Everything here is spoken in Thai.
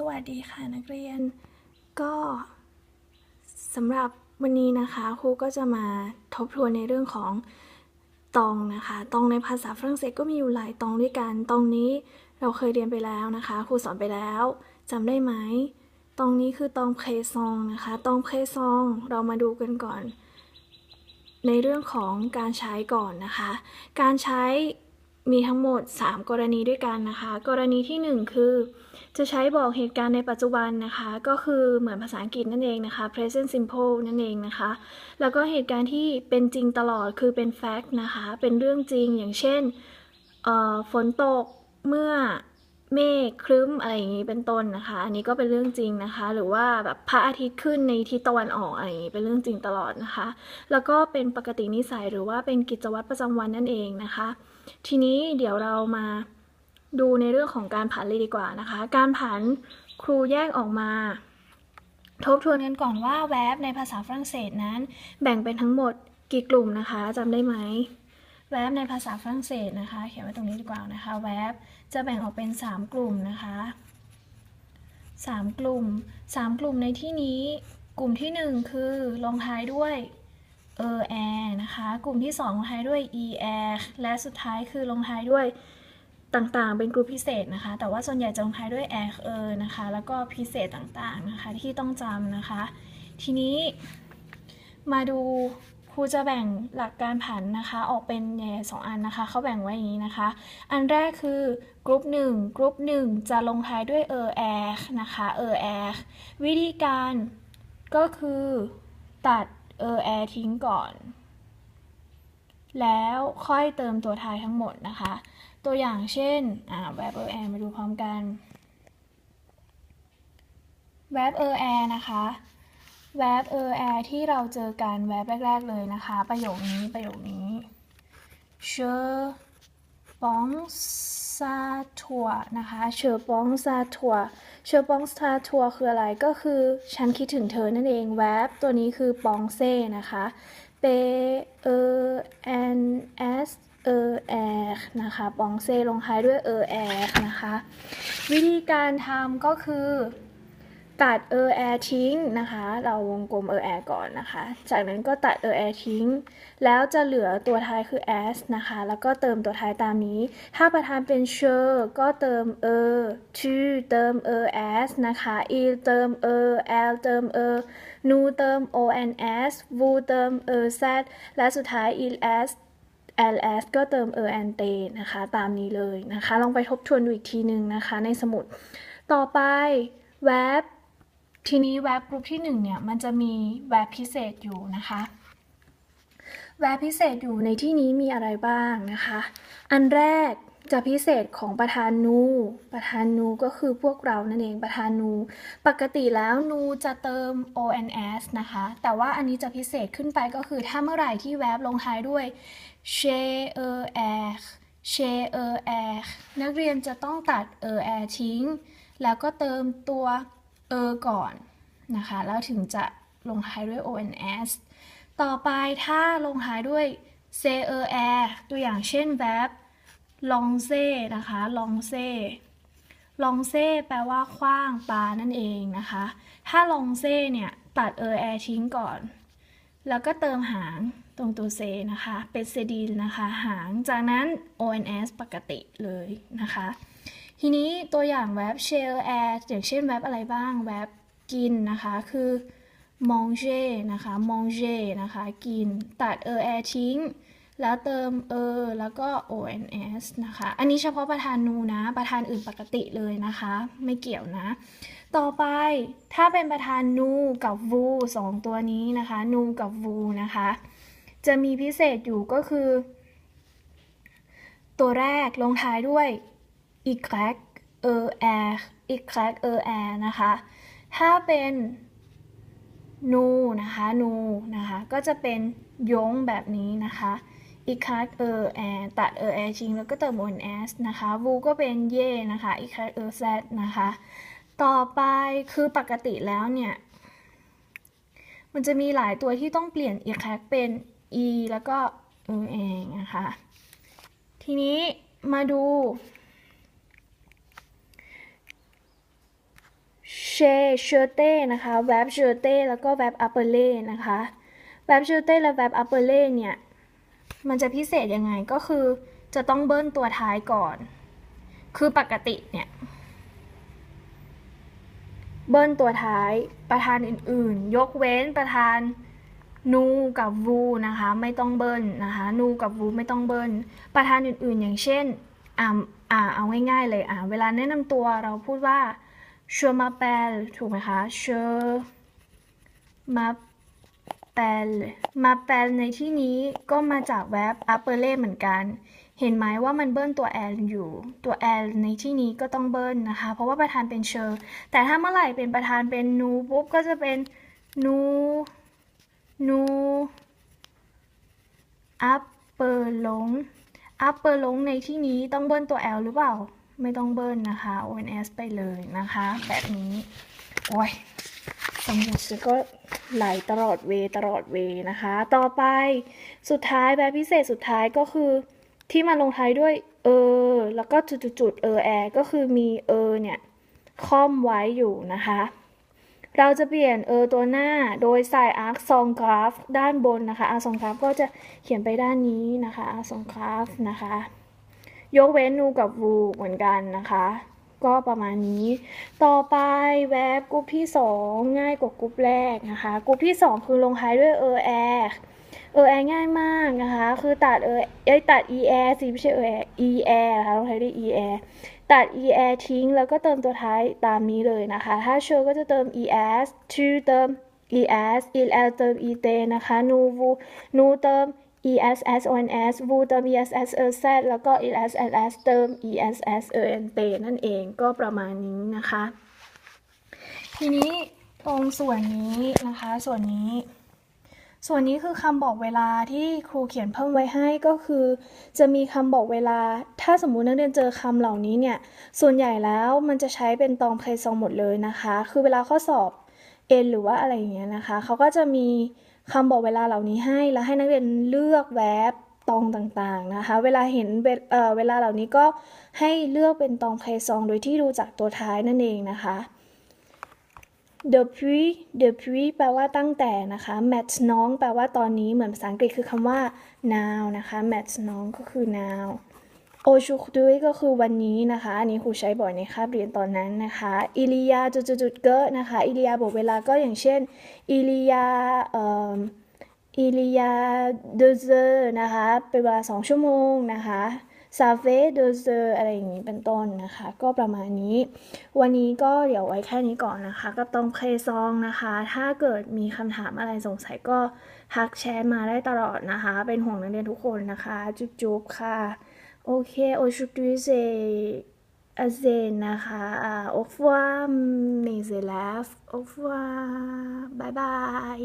สวัสดีค่ะนักเรียน ก็สำหรับวันนี้นะคะครูก็จะมาทบทวนในเรื่องของตองนะคะตองในภาษาฝรั่งเศสก็มีอยู่หลายตองด้วยกันตองนี้เราเคยเรียนไปแล้วนะคะครูสอนไปแล้วจำได้ไหมตองนี้คือตองเพลซองนะคะตองเพลซองเรามาดูกันก่อน ในเรื่องของการใช้ก่อนนะคะ การใช้ มีทั้งหมด 3 กรณีด้วยกันนะคะ กรณีที่ 1 คือ จะใช้บอกเหตุการณ์ในปัจจุบันนะคะ ก็คือเหมือนภาษาอังกฤษนั่นเองนะคะ present simple นั่นเองนะคะ แล้วก็เหตุการณ์ที่เป็นจริงตลอดคือเป็น fact นะคะ เป็นเรื่องจริงอย่างเช่นฝนตกเมื่อ เมฆครึ้มอะไรอย่างนี้เป็นต้นนะคะ อันนี้ก็เป็นเรื่องจริงนะคะ หรือว่าแบบพระอาทิตย์ขึ้นในทิศตะวันออกอะไรอย่างนี้เป็นเรื่องจริงตลอดนะคะ แล้วก็เป็นปกตินิสัยหรือว่าเป็นกิจวัตรประจำวันนั่นเองนะคะ ทีนี้เดี๋ยวเรามาดูในเรื่องของการผันเลยดีกว่านะคะ การผันครูแยกออกมาทบทวนกันก่อนว่าแวบในภาษาฝรั่งเศสนั้น แบ่งเป็นทั้งหมดกี่กลุ่มนะคะจำได้ไหม แวบในภาษาฝรั่งเศสนะคะ เขียนไว้ตรงนี้ดีกว่านะคะ แวบจะแบ่งออกเป็น 3 กลุ่มนะคะ 3 กลุ่ม 3 กลุ่มในที่นี้ กลุ่มที่ 1 คือลงท้ายด้วยเออแอนะคะ กลุ่มที่ 2 ลงท้ายด้วย e แอและสุดท้ายคือลงท้ายด้วยต่างๆ เป็นกลุ่มพิเศษนะคะ แต่ว่าส่วนใหญ่จะลงท้ายด้วยแอเออนะคะ แล้วก็พิเศษต่างๆนะคะที่ต้องจำนะคะ ทีนี้มาดู รูจะแบ่งหลักการผันนะคะออกเป็นใหญ่สองอันนะคะเขาแบ่งไว้อย่างนี้นะคะ อันแรกคือกลุ่มหนึ่งกลุ่มหนึ่งจะลงท้ายด้วยเออแอนะคะเออแอวิธีการก็คือตัดเออแอทิ้งก่อน แล้วค่อยเติมตัวท้ายทั้งหมดนะคะ ตัวอย่างเช่นอ่าแวบเออแอมาดูพร้อมกันแวบเออแอนะคะ แวบเออแอที่เราเจอกันแวบแรก ๆ เลยนะคะ ประโยคนี้ประโยคนี้ je pense à toi นะคะ je pense à toi je pense à toi คืออะไรก็คือฉันคิดถึงเธอนั่นเองแวบตัวนี้คือ pense นะคะ p e n s e r นะคะ pense ลงท้ายด้วย e r นะคะ วิธีการทำก็คือ ตัด e r ทิ้งนะคะ เราวงกลม e r ก่อนนะคะ จากนั้นก็ตัด e r ทิ้ง แล้วจะเหลือตัวท้ายคือ s นะคะ แล้วก็เติมตัวท้ายตามนี้ ถ้าประธานเป็น sh ก็เติม e tu เติม e s นะคะ e เติม e l เติม e nu เติม o n s vu เติม e z และสุดท้าย il s ls ก็เติม e n t นะคะ ตามนี้เลยนะคะ ลองไปทบทวนดูอีกทีหนึ่งนะคะในสมุด ต่อไป verb ทีนี้แวบกลุ่มที่1เนี่ยมันจะมีแวบพิเศษอยู่นะคะแวบพิเศษอยู่ในที่นี้มีอะไรบ้างนะคะ อันแรกจะพิเศษของประธานนู ประธานนูก็คือพวกเรานั่นเองประธานนู ปกติแล้วนูจะเติม ons นะคะ แต่ว่าอันนี้จะพิเศษขึ้นไปก็คือถ้าเมื่อไหร่ที่แวบลงท้ายด้วย she er er she er er นักเรียนจะต้องตัด er er ทิ้ง แล้วก็เติมตัว เออก่อนนะคะ แล้วถึงจะลงท้ายด้วย ons ต่อไปถ้าลงท้ายด้วย c e r ตัวอย่างเช่น verb long s e นะคะ long s e long s e แปลว่าคว้างปานั่นเองนะคะ ถ้า long s e เนี่ย ตัด er ทิ้งก่อน แล้วก็เติมหางตรงตัว c นะคะ เป็น c d นะคะ หางจากนั้น ons ปกติเลยนะคะ ทีนี้ตัวอย่างแว็บ share air อย่างเช่นแว็บอะไรบ้างแว็บกินนะคะคือ manger นะคะ manger นะคะ กิน ตัด er air ทิ้ง แล้วเติม er แล้วก็ ons นะคะ อันนี้เฉพาะประธานนูนะ ประธานอื่นปกติเลยนะคะ ไม่เกี่ยวนะ ต่อไปถ้าเป็นประธานนูกับ vu สองตัวนี้นะคะนูกับ vu นะคะ จะมีพิเศษอยู่ก็คือ ตัวแรกลงท้ายด้วย y e r y e r นะคะ ถ้าเป็นนูนะคะนูนะคะ ก็จะเป็นยงแบบนี้นะคะอีคักเออแอตัดเออแอจริงแล้วก็เติม ons นะคะวูก็เป็นเย่นะคะอีคักเออแซนะคะ ต่อไปคือปกติแล้วเนี่ย มันจะมีหลายตัวที่ต้องเปลี่ยนอีคักเป็น e แล้วก็เออเองนะคะ ทีนี้มาดู เชเชเต้นะคะ verb เชเต้แล้วก็ verb appeler นะคะ verb เชเต้และ verb appeler เนี่ย มันจะพิเศษยังไงก็คือจะต้องเบิ้ลตัวท้ายก่อน คือปกติเนี่ย เบิ้ลตัวท้ายประธานอื่นๆ ยกเว้นประธานนูกับวูนะคะไม่ต้องเบิ้ลนะคะนูกับวูไม่ต้องเบิ้ลประธานอื่นๆ อย่างเช่นอ่าอ่าเอาง่ายๆเลยอ่าเวลาแนะนำตัวเราพูดว่า เชอมาเปลถูกไหมคะเชอมาเปลมาเปลในที่นี้ก็มาจากแวบ upper l เหมือนกัน เห็นไหมว่ามันเบิ้ลตัว l อยู่ตัว l ในที่นี้ก็ต้องเบิ้ลนะคะ เพราะว่าประธานเป็นเชอแต่ถ้าเมื่อไหร่เป็นประธานเป็นนูปุ๊บก็จะเป็นนูนู upper ลง upper ลงในที่นี้ต้องเบิ้ลตัว l หรือเปล่า ไม่ต้องเบิ้ลนะคะ ons ไปเลยนะคะ แบบนี้ โอ้ยสมุดก็ไหลตลอดเวตลอดเวนะคะ ต่อไปสุดท้ายแบบพิเศษสุดท้ายก็คือที่มาลงท้ายด้วยเออ แล้วก็จุดๆเออแอก็คือมีเออเนี่ยค่อมไว้อยู่นะคะ เราจะเปลี่ยนเออตัวหน้าโดยใส่อาร์คซองกราฟด้านบนนะคะอาร์คซองกราฟก็จะเขียนไปด้านนี้นะคะอาร์คซองกราฟนะคะ ยกเว้นนูกับวูเหมือนกันนะคะ ก็ประมาณนี้ ต่อไปแวบกรุ๊ปที่ 2 ง่ายกว่ากรุ๊ปแรกนะคะกรุ๊ปที่ 2 คือลงท้ายด้วยเออแอเออแอง่ายมากนะคะ คือตัดเออเอ้ยตัด e อสิไม่ใช่เออ e อนะคะลงท้ายด้วย e อตัด e อทิ้งแล้วก็เติมตัวท้ายตามนี้เลยนะคะ ถ้าเชอก็จะเติม es to เติม es el เติม et นะคะ nu vu nu เติม ess ons vu เติม ess ez แล้วก็ ess s เติม ess ent นั่นเองก็ประมาณนี้นะคะ ทีนี้ตรงส่วนนี้นะคะ ส่วนนี้ ส่วนนี้คือคำบอกเวลาที่ครูเขียนเพิ่มไว้ให้ก็คือ จะมีคำบอกเวลา ถ้าสมมุตินักเรียนเจอคำเหล่านี้เนี่ย ส่วนใหญ่แล้วมันจะใช้เป็นตองเพลซองหมดเลยนะคะ คือเวลาข้อสอบเอ็นหรือว่าอะไรอย่างเงี้ยนะคะ เขาก็จะมี คำบอกเวลาเหล่านี้ให้แล้วให้นักเรียนเลือกแวบตองต่างๆนะคะ เวลาเห็นเอ่อเวลาเหล่านี้ก็ให้เลือกเป็นตองเพซองโดยที่ดูจากตัวท้ายนั่นเองนะคะ depuis depuis แปลว่าตั้งแต่นะคะ maintenant แปลว่าตอนนี้เหมือนภาษาอังกฤษคือคำว่า now นะคะ maintenant ก็คือ now aujourd'hui ก็คือวันนี้นะคะ อันนี้ครูใช้บ่อยในคาบเรียนตอนนั้นนะคะ il y a จุดๆๆเกนะคะ il y a บอกเวลาก็อย่างเช่น il y a เอ่อ il y a deux heures นะคะเป็นเวลาสองชั่วโมงนะคะซาเฟเดอเซอร์อะไรอย่างนี้เป็นต้นนะคะ ก็ประมาณนี้ วันนี้ก็เดี๋ยวไว้แค่นี้ก่อนนะคะก็ต้องเพลซองนะคะ ถ้าเกิดมีคำถามอะไรสงสัยก็ทักแชทมาได้ตลอดนะคะ เป็นห่วงนักเรียนทุกคนนะคะ จุ๊บๆค่ะ โอเคโอชุดูเซอาเซนนะคะโอฟวามเเซลฟโอฟวาบายบาย